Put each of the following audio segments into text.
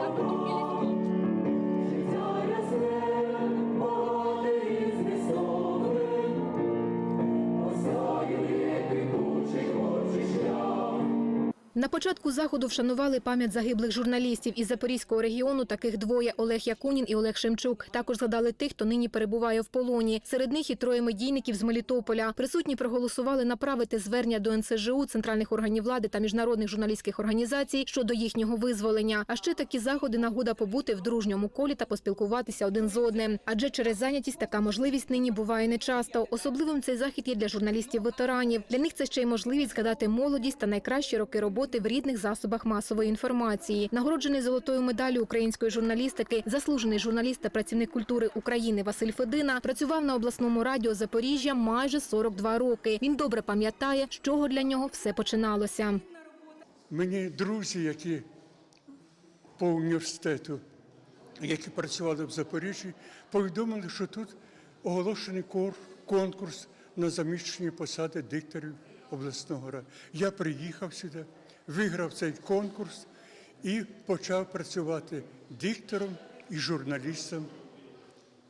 Thank you. На початку заходу вшанували пам'ять загиблих журналістів із Запорізького регіону. Таких двоє Олег Якунін і Олег Шемчук. Також згадали тих, хто нині перебуває в полоні. Серед них і троє медійників з Мелітополя. Присутні проголосували направити звернення до НСЖУ, центральних органів влади та міжнародних журналістських організацій щодо їхнього визволення. А ще такі заходи нагода побути в дружньому колі та поспілкуватися один з одним. Адже через зайнятість така можливість нині буває нечасто. Особливим цей захід є для журналістів-ветеранів. Для них це ще й можливість згадати молодість та найкращі роки роботи в рідних засобах масової інформації. Нагороджений золотою медаллю української журналістики, заслужений журналіст та працівник культури України Василь Федина працював на обласному радіо Запоріжжя майже 42 роки. Він добре пам'ятає, з чого для нього все починалося. Мені друзі, які по університету, які працювали в Запоріжжі, повідомили, що тут оголошений конкурс на заміщення посади дикторів обласного ради. Я приїхав сюди, виграв цей конкурс і почав працювати диктором і журналістом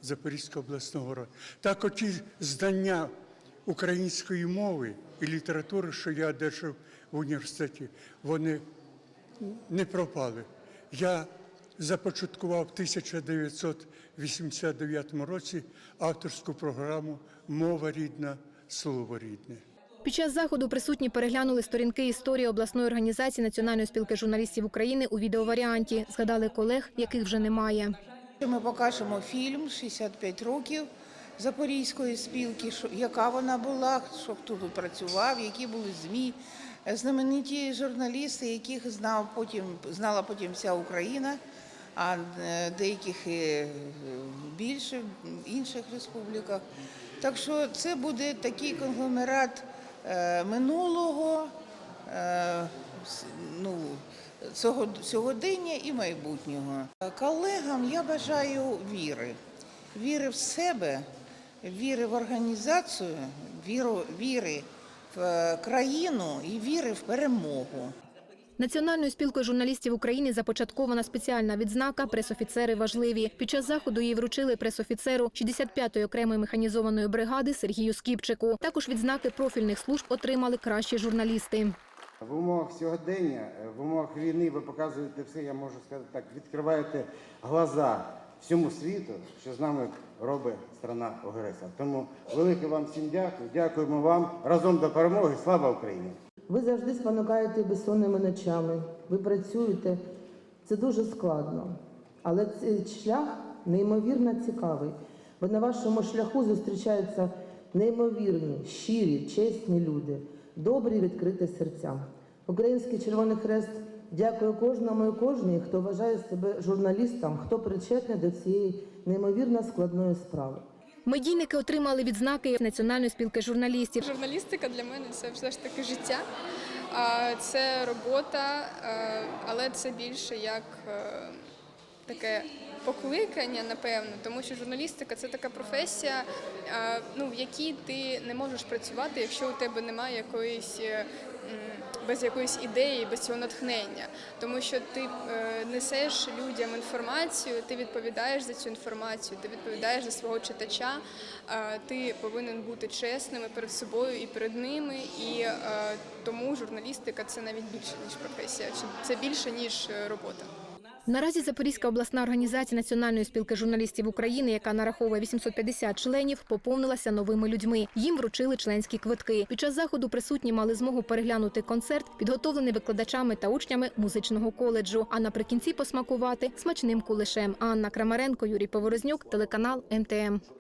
Запорізького обласного ради. Так оті знання української мови і літератури, що я одержав в університеті, вони не пропали. Я започаткував в 1989 році авторську програму Мова рідна, слово рідне. Під час заходу присутні переглянули сторінки історії обласної організації Національної спілки журналістів України у відеоваріанті. Згадали колег, яких вже немає. Ми покажемо фільм «65 років Запорізької спілки, яка вона була, що хто тут працював, які були ЗМІ, Е, знамениті журналісти, яких знав потім, знала потім вся Україна, а е, деяких і більше в інших республіках. Так що це буде такий конгломерат е, минулого, е, ну, цього сьогодення і майбутнього. Колегам я бажаю віри, віри в себе, віри в організацію, віри в е, країну і віри в перемогу. Національною спілкою журналістів України започаткована спеціальна відзнака «Пресофіцери важливі». Під час заходу її вручили пресофіцеру 65-ї окремої механізованої бригади Сергію Скіпчику. Також відзнаки профільних служб отримали кращі журналісти. В умовах сьогодення, в умовах війни ви показуєте все, я можу сказати так, відкриваєте глаза всьому світу, що з нами робить страна агресор. Тому велике вам всім дякую. Дякуємо вам. Разом до перемоги. Слава Україні! Ви завжди спонукаєте безсонними ночами. Ви працюєте. Це дуже складно. Але цей шлях неймовірно цікавий. Бо на вашому шляху зустрічаються неймовірні, щирі, чесні люди, добрі, відкриті серця. Український Червоний Хрест дякує кожному і кожній, хто вважає себе журналістом, хто причетний до цієї неймовірно складної справи. Медійники отримали відзнаки Національної спілки журналістів. Журналістика для мене це все ж таки життя. Це робота, е, але це більше як е, таке покликання, напевно, тому що журналістика це така професія, е, ну, в якій ти не можеш працювати, якщо у тебе немає якоїсь. е, Без якоїсь ідеї, без цього натхнення, тому що ти е, несеш людям інформацію, ти відповідаєш за цю інформацію, ти відповідаєш за свого читача, ти повинен бути чесним перед собою і перед ними. І тому журналістика це навіть більше ніж професія, чи це більше ніж робота. Наразі Запорізька обласна організація Національної спілки журналістів України, яка нараховує 850 членів, поповнилася новими людьми. Їм вручили членські квитки. Під час заходу присутні мали змогу переглянути концерт, підготовлений викладачами та учнями музичного коледжу. А наприкінці посмакувати смачним кулешем. Анна Крамаренко, Юрій Поворознюк, телеканал МТМ.